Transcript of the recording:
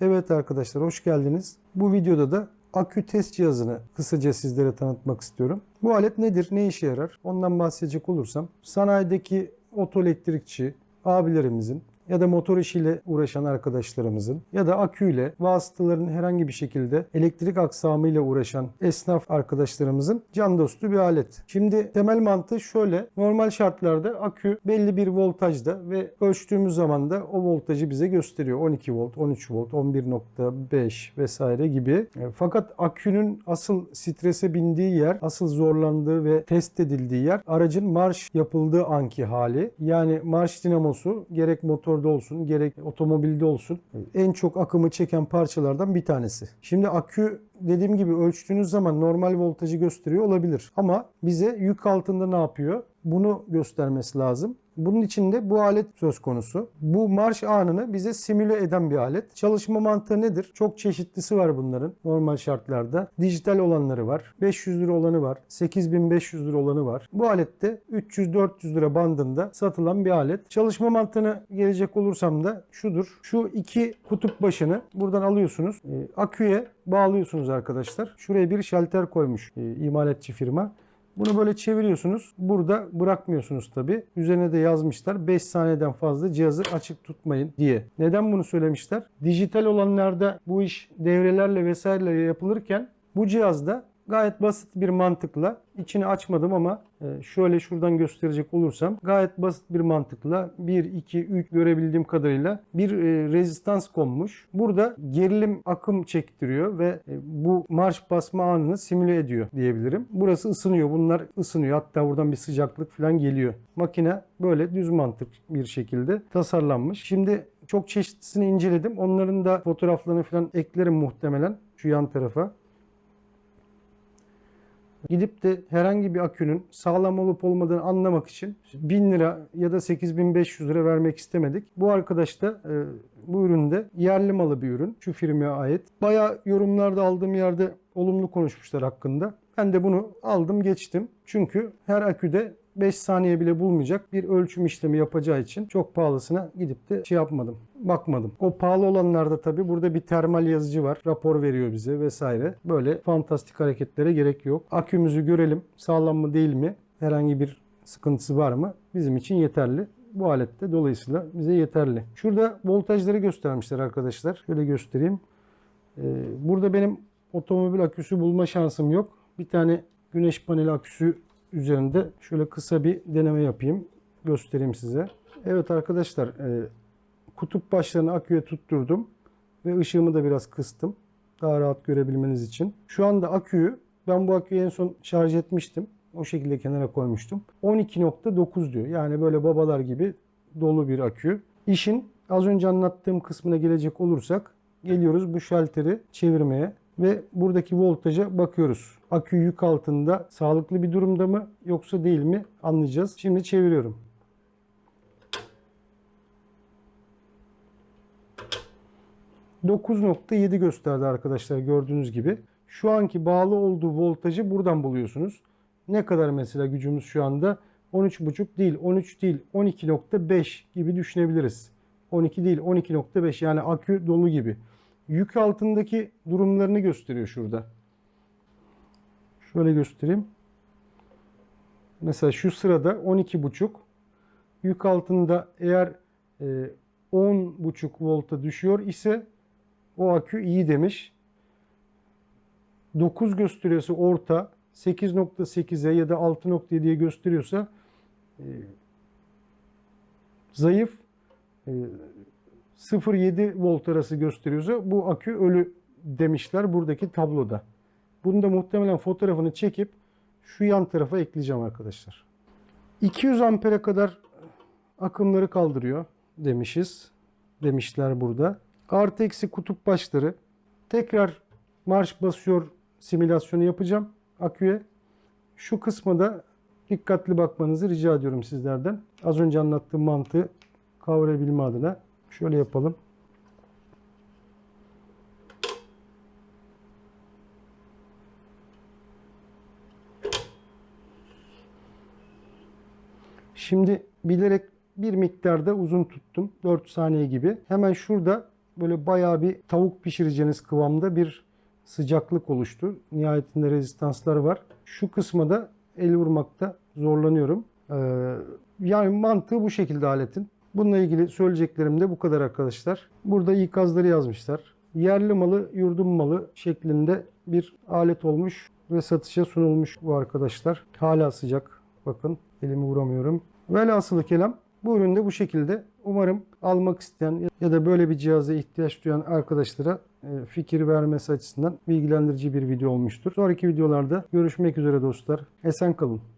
Evet arkadaşlar hoş geldiniz. Bu videoda da akü test cihazını kısaca sizlere tanıtmak istiyorum. Bu alet nedir, ne işe yarar? Ondan bahsedecek olursam sanayideki otoelektrikçi abilerimizin ya da motor işiyle uğraşan arkadaşlarımızın ya da aküyle vasıtaların herhangi bir şekilde elektrik aksamıyla uğraşan esnaf arkadaşlarımızın can dostu bir alet. Şimdi temel mantığı şöyle. Normal şartlarda akü belli bir voltajda ve ölçtüğümüz zaman da o voltajı bize gösteriyor. 12 volt, 13 volt, 11.5 vesaire gibi. E, Fakat akünün asıl strese bindiği yer, asıl zorlandığı ve test edildiği yer aracın marş yapıldığı anki hali. Yani marş dinamosu gerek motorda olsun gerek otomobilde olsun en çok akımı çeken parçalardan bir tanesi. Şimdi akü dediğim gibi ölçtüğünüz zaman normal voltajı gösteriyor olabilir. Ama bize yük altında ne yapıyor? Bunu göstermesi lazım. Bunun için de bu alet söz konusu. Bu marş anını bize simüle eden bir alet. Çalışma mantığı nedir? Çok çeşitlisi var bunların normal şartlarda. Dijital olanları var. 500 lira olanı var. 8500 lira olanı var. Bu alette 300-400 lira bandında satılan bir alet. Çalışma mantığına gelecek olursam da şudur. Şu iki kutup başını buradan alıyorsunuz. E, aküye bağlıyorsunuz arkadaşlar. Şuraya bir şalter koymuş e, imalatçı firma. Bunu böyle çeviriyorsunuz. Burada bırakmıyorsunuz tabi. Üzerine de yazmışlar 5 saniyeden fazla cihazı açık tutmayın diye. Neden bunu söylemişler? Dijital olanlarda bu iş devrelerle vesaireyle yapılırken bu cihazda gayet basit bir mantıkla içini açmadım ama e, şöyle şuradan gösterecek olursam gayet basit bir mantıkla 1, 2, 3 görebildiğim kadarıyla bir e, rezistans konmuş. Burada gerilim akım çektiriyor ve e, bu marş basma anını simüle ediyor diyebilirim. Burası ısınıyor. Bunlar ısınıyor. Hatta buradan bir sıcaklık falan geliyor. Makine böyle düz mantık bir şekilde tasarlanmış. Şimdi çok çeşitlisini inceledim. Onların da fotoğraflarını falan eklerim muhtemelen şu yan tarafa. Gidip de herhangi bir akünün sağlam olup olmadığını anlamak için 1000 lira ya da 8500 lira vermek istemedik. Bu arkadaş da e, bu üründe yerli malı bir ürün. Şu firmaya ait. Bayağı yorumlarda aldığım yerde olumlu konuşmuşlar hakkında. Ben de bunu aldım geçtim. Çünkü her aküde 5 saniye bile bulmayacak bir ölçüm işlemi yapacağı için çok pahalısına gidip de şey yapmadım. Bakmadım. O pahalı olanlarda tabi burada bir termal yazıcı var. Rapor veriyor bize vesaire. Böyle fantastik hareketlere gerek yok. Akümüzü görelim. Sağlam mı değil mi? Herhangi bir sıkıntısı var mı? Bizim için yeterli. Bu alette dolayısıyla bize yeterli. Şurada voltajları göstermişler arkadaşlar. Şöyle göstereyim. Ee, burada benim otomobil aküsü bulma şansım yok. Bir tane güneş paneli aküsü üzerinde şöyle kısa bir deneme yapayım. Göstereyim size. Evet arkadaşlar e, kutup başlarını aküye tutturdum ve ışığımı da biraz kıstım. Daha rahat görebilmeniz için. Şu anda aküyü ben bu aküyü en son şarj etmiştim. O şekilde kenara koymuştum. 12.9 diyor. Yani böyle babalar gibi dolu bir akü. İşin az önce anlattığım kısmına gelecek olursak geliyoruz bu şalteri çevirmeye ve buradaki voltaja bakıyoruz. Akü yük altında sağlıklı bir durumda mı yoksa değil mi anlayacağız. Şimdi çeviriyorum. ...9.7 gösterdi arkadaşlar gördüğünüz gibi. Şu anki bağlı olduğu voltajı buradan buluyorsunuz. Ne kadar mesela gücümüz şu anda? 13.5 değil, 13 değil, 12.5 gibi düşünebiliriz. 12 değil, 12.5 yani akü dolu gibi yük altındaki durumlarını gösteriyor şurada. Şöyle göstereyim. Mesela şu sırada 12.5 yük altında eğer e, 10.5 volta düşüyor ise o akü iyi demiş. 9 gösteriyorsa orta 8.8'e ya da 6.7'ye gösteriyorsa e, zayıf e, 0.7 volt arası gösteriyorsa bu akü ölü demişler buradaki tabloda. Bunu da muhtemelen fotoğrafını çekip şu yan tarafa ekleyeceğim arkadaşlar. 200 ampere kadar akımları kaldırıyor demişiz. Demişler burada. Artı eksi kutup başları. Tekrar marş basıyor simülasyonu yapacağım aküye. Şu kısma da dikkatli bakmanızı rica ediyorum sizlerden. Az önce anlattığım mantığı kavrayabilme adına. Şöyle yapalım. Şimdi bilerek bir miktarda uzun tuttum. 4 saniye gibi. Hemen şurada böyle bayağı bir tavuk pişireceğiniz kıvamda bir sıcaklık oluştu. Nihayetinde rezistanslar var. Şu kısma da el vurmakta zorlanıyorum. Ee, yani mantığı bu şekilde aletin. Bununla ilgili söyleyeceklerim de bu kadar arkadaşlar. Burada ikazları yazmışlar. Yerli malı, yurdum malı şeklinde bir alet olmuş ve satışa sunulmuş bu arkadaşlar. Hala sıcak. Bakın elimi vuramıyorum. Velhasılı kelam bu ürün de bu şekilde. Umarım almak isteyen ya da böyle bir cihaza ihtiyaç duyan arkadaşlara e, fikir vermesi açısından bilgilendirici bir video olmuştur. Sonraki videolarda görüşmek üzere dostlar. Esen kalın.